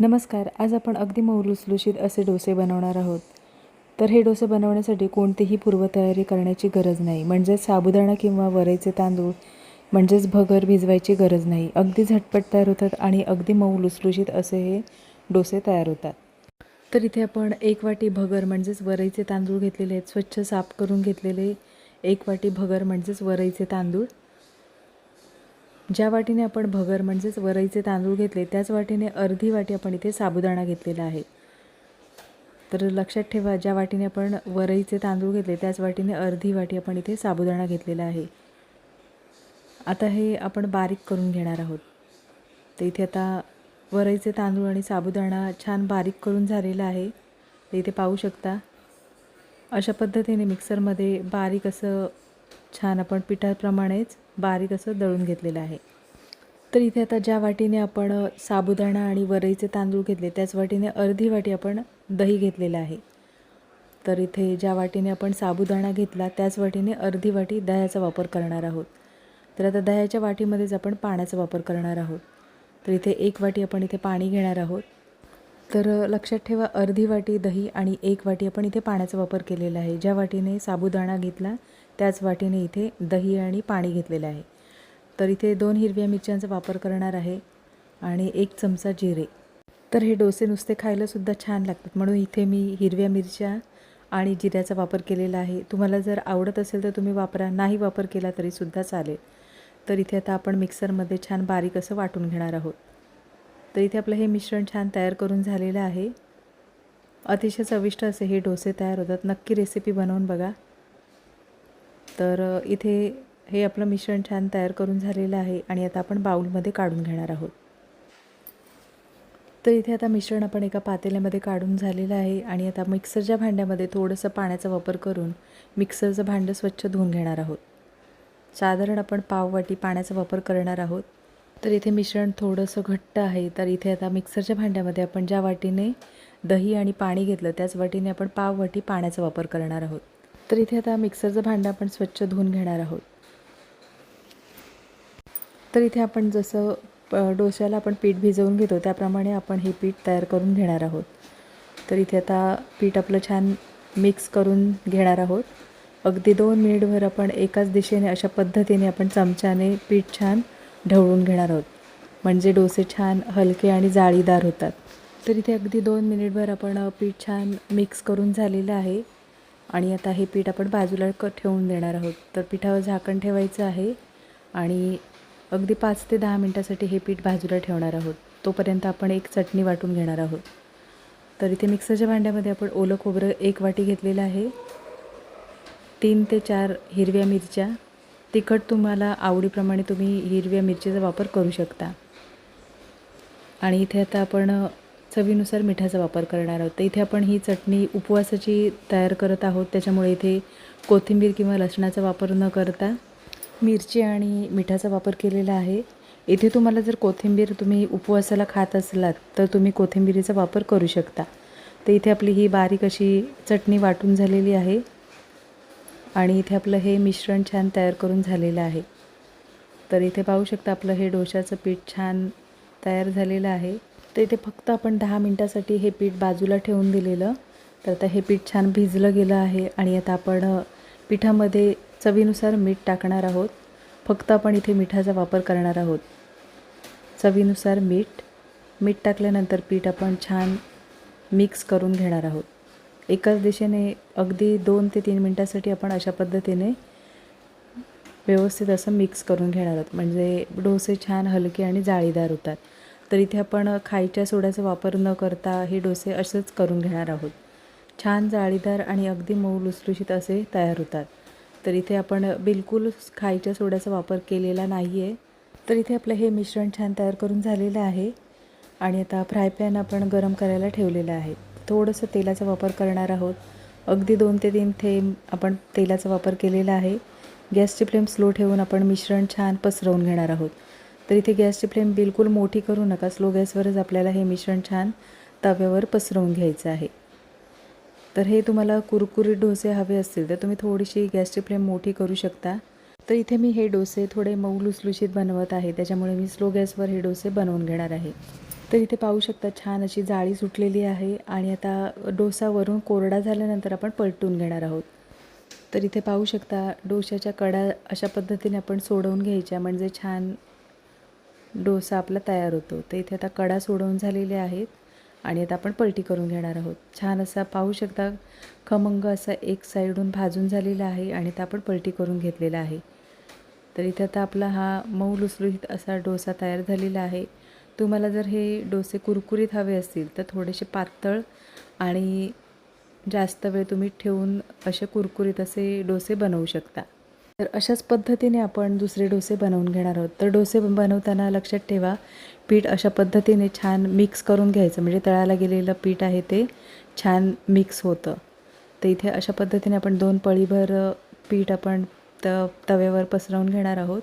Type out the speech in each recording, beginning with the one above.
नमस्कार आज आपण अगदी मौलुसलुशीत असे डोसे बनवणार आहोत. तर हे डोसे बनवण्यासाठी कोणतीही पूर्वतयारी करण्याची गरज नाही. म्हणजेच साबुदाणा किंवा वरईचे तांदूळ म्हणजेच भगर भिजवायची गरज नाही. अगदी झटपट तयार होतात आणि अगदी मऊ लुसलुशीत असे हे डोसे तयार होतात. तर इथे आपण एक वाटी भगर म्हणजेच वरईचे तांदूळ घेतलेले आहेत. स्वच्छ साफ करून घेतलेले एक वाटी भगर म्हणजेच वरईचे तांदूळ. ज्या वाटीने आपण भगर म्हणजेच वरईचे तांदूळ घेतले त्याच वाटीने अर्धी वाटी आपण इथे साबुदाणा घेतलेला आहे. तर लक्षात ठेवा ज्या वाटीने आपण वरईचे तांदूळ घेतले त्याच वाटीने अर्धी वाटी आपण इथे साबुदाणा घेतलेला आहे. आता हे आपण बारीक करून घेणार आहोत. तर इथे आता वरईचे तांदूळ आणि साबुदाणा छान बारीक करून झालेला आहे. तर इथे पाहू शकता अशा पद्धतीने मिक्सरमध्ये बारीक असं छान आपण पिठाप्रमाणेच बारीक असं दळून घेतलेलं आहे. तर इथे आता ज्या वाटीने आपण साबुदाणा आणि वरईचे तांदूळ घेतले त्याच वाटीने अर्धी वाटी आपण दही घेतलेलं आहे. तर इथे ज्या वाटीने आपण साबुदाणा घेतला त्याच वाटीने अर्धी वाटी दह्याचा वापर करणार आहोत. तर आता दह्याच्या वाटीमध्येच आपण पाण्याचा वापर करणार आहोत. तर इथे एक वाटी आपण इथे पाणी घेणार आहोत. तर लक्षात ठेवा अर्धी वाटी दही आणि एक वाटी आपण इथे पाण्याचा वापर केलेला आहे. ज्या वाटीने साबुदाणा घेतला त्याच वाटीने इथे दही आणि पाणी घेतलेलं आहे. तर इथे दोन हिरव्या मिरच्यांचा वापर करणार आहे आणि एक चमचा जिरे. तर हे डोसे नुसते खायलासुद्धा छान लागतात. म्हणून इथे मी हिरव्या मिरच्या आणि जिऱ्याचा वापर केलेला आहे. तुम्हाला जर आवडत असेल तर तुम्ही वापरा नाही वापर केला तरीसुद्धा चालेल. तर इथे आता आपण मिक्सरमध्ये छान बारीक असं वाटून घेणार आहोत. तर इथे आपलं हे मिश्रण छान तयार करून झालेलं आहे. अतिशय चविष्ट असे हे डोसे तयार होतात. नक्की रेसिपी बनवून बघा. तर इथे हे आपलं मिश्रण छान तयार करून झालेलं आहे आणि आता आपण बाऊलमध्ये काढून घेणार आहोत. तर इथे आता मिश्रण आपण एका पातेल्यामध्ये काढून झालेलं आहे आणि आता मिक्सरच्या भांड्यामध्ये थोडंसं पाण्याचा वापर करून मिक्सरचं भांडं स्वच्छ धुवून घेणार आहोत. साधारण आपण पाववाटी पाण्याचा वापर करणार आहोत. तर इथे मिश्रण थोडंसं घट्ट आहे. तर इथे आता मिक्सरच्या भांड्यामध्ये आपण ज्या वाटीने दही आणि पाणी घेतलं त्याच वाटीने आपण पाववाटी पाण्याचा वापर करणार आहोत. तर इथे आता मिक्सरचं भांडं आपण स्वच्छ धुवून घेणार आहोत. तर इथे आपण जसं डोश्याला आपण पीठ भिजवून घेतो त्याप्रमाणे आपण हे पीठ तयार करून घेणार आहोत. तर इथे आता पीठ आपलं छान मिक्स करून घेणार आहोत. अगदी दोन मिनिटभर आपण एकाच दिशेने अशा पद्धतीने आपण चमच्याने पीठ छान ढवळून घेणार आहोत. म्हणजे डोसे छान हलके आणि जाळीदार होतात. तर इथे अगदी दोन मिनिटभर आपण पीठ छान मिक्स करून झालेलं आहे. आणि आता हे पीठ आपण बाजूला क ठेवून देणार आहोत. तर पिठावर झाकण ठेवायचं आहे. आणि अगदी पाच ते दहा मिनटासाठी हे पीठ बाजूला ठेवणार आहोत. तोपर्यंत आपण एक चटणी वाटून घेणार आहोत. तर इथे मिक्सरच्या भांड्यामध्ये आपण ओलं खोबरं एक वाटी घेतलेलं आहे. तीन ते चार हिरव्या मिरच्या. तिखट तुम्हाला आवडीप्रमाणे तुम्ही हिरव्या मिरचीचा वापर करू शकता. आणि इथे आता आपण चवीनुसार मिठाचा वापर करणार आहोत. तर इथे आपण ही चटणी उपवासाची तयार करत आहोत. त्याच्यामुळे इथे कोथिंबीर किंवा लसणाचा वापर न करता मिरची आणि मिठाचा वापर केलेला आहे. इथे तुम्हाला जर कोथिंबीर तुम्ही उपवासाला खात असलात तर तुम्ही कोथिंबीरीचा वापर करू शकता. तर इथे आपली ही बारीक अशी चटणी वाटून झालेली आहे. आणि इथे आपलं हे मिश्रण छान तयार करून झालेलं आहे. तर इथे पाहू शकता आपलं हे डोशाचं पीठ छान तयार झालेलं आहे. तर इथे फक्त आपण दहा मिनटासाठी हे पीठ बाजूला ठेवून दिलेलं. तर आता हे पीठ छान भिजलं गेलं आहे आणि आता आपण पिठामध्ये चवीनुसार मीठ टाकणार आहोत. फक्त आपण इथे मिठाचा वापर करणार आहोत. चवीनुसार मीठ मीठ टाकल्यानंतर पीठ आपण छान मिक्स करून घेणार आहोत. एकाच दिशेने अगदी दोन ते तीन मिनटासाठी आपण अशा पद्धतीने व्यवस्थित असं मिक्स करून घेणार आहोत. म्हणजे डोसे छान हलके आणि जाळीदार होतात. तर इथे आपण खायच्या सोड्याचा वापर न करता हे डोसे असेच करून घेणार आहोत. छान जाळीदार आणि अगदी मऊ लुसलुशीत असे तयार होतात. तर इथे आपण बिलकुल खायच्या सोड्याचा वापर केलेला नाही आहे तर इथे आपलं हे मिश्रण छान तयार करून झालेलं आहे. आणि आता फ्राय पॅन आपण गरम करायला ठेवलेलं आहे. थोडंसं तेलाचा वापर करणार आहोत. अगदी दोन ते तीन थेंब आपण तेलाचा वापर केलेला आहे. गॅसची फ्लेम स्लो ठेवून आपण मिश्रण छान पसरवून घेणार आहोत. तर इथे गॅसची फ्लेम बिलकुल मोठी करू नका. स्लो गॅसवरच आपल्याला हे मिश्रण छान तव्यावर पसरवून घ्यायचं आहे. तर हे तुम्हाला कुरकुरीत डोसे हवे असतील तर तुम्ही थोडीशी गॅसची फ्लेम मोठी करू शकता. तर इथे मी हे डोसे थोडे मऊ लुसलुशीत बनवत आहे. त्याच्यामुळे मी स्लो गॅसवर हे डोसे बनवून घेणार आहे. तर इथे पाहू शकता छान अशी जाळी सुटलेली आहे आणि आता डोसा वरून कोरडा झाल्यानंतर आपण पलटून घेणार आहोत. तर इथे पाहू शकता डोशाच्या कडा अशा पद्धतीने आपण सोडवून घ्यायच्या म्हणजे छान डोसा आपला तयार होतो. तर इथे आता कडा सोडवून झालेल्या आहेत आणि आता आपण पलटी करून घेणार आहोत. छान असा पाहू शकता खमंग असा एक साईडून भाजून झालेला आहे आणि आता आपण पलटी करून घेतलेला आहे. तर इथे आता आपला हा मऊ लुसलुहीत असा डोसा तयार झालेला आहे. तुम्हाला जर हे डोसे कुरकुरीत हवे असतील तर थोडेसे पातळ आणि जास्त वेळ तुम्ही ठेवून असे कुरकुरीत असे डोसे बनवू शकता. तर अशाच पद्धतीने आपण दुसरे डोसे बनवून घेणार आहोत. तर डोसे बनवताना लक्षात ठेवा पीठ अशा पद्धतीने छान मिक्स करून घ्यायचं. म्हणजे तळाला गेलेलं पीठ आहे ते छान मिक्स होतं. तर इथे अशा पद्धतीने आपण दोन पळीभर पीठ आपण त तव्यावर पसरवून घेणार आहोत.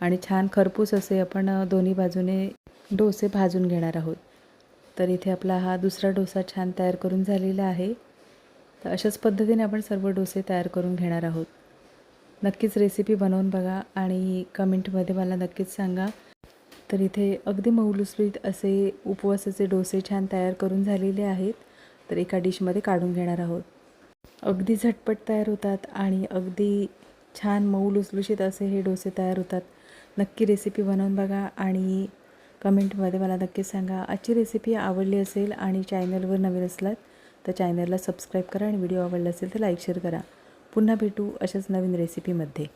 आणि छान खरपूस असे आपण दोन्ही बाजूने डोसे भाजून घेणार आहोत. तर इथे आपला हा दुसरा डोसा छान तयार करून झालेला आहे. तर अशाच पद्धतीने आपण सर्व डोसे तयार करून घेणार आहोत. नक्कीच रेसिपी बनवून बघा आणि कमेंटमध्ये मला नक्कीच सांगा. तर इथे अगदी मऊलुसलीत असे उपवासाचे डोसे छान तयार करून झालेले आहेत. तर एका डिशमध्ये काढून घेणार आहोत. अगदी झटपट तयार होतात आणि अगदी छान मऊ लुसलुशीत असे हे डोसे तयार होतात. नक्की रेसिपी बनवून बघा आणि कमेंटमध्ये मला नक्कीच सांगा. आजची रेसिपी आवडली असेल आणि चॅनलवर नवीन असलात तर चॅनलला सबस्क्राईब करा आणि व्हिडिओ आवडला असेल तर लाईक शेअर करा. पुन्हा भेटू अशाच नवीन रेसिपीमध्ये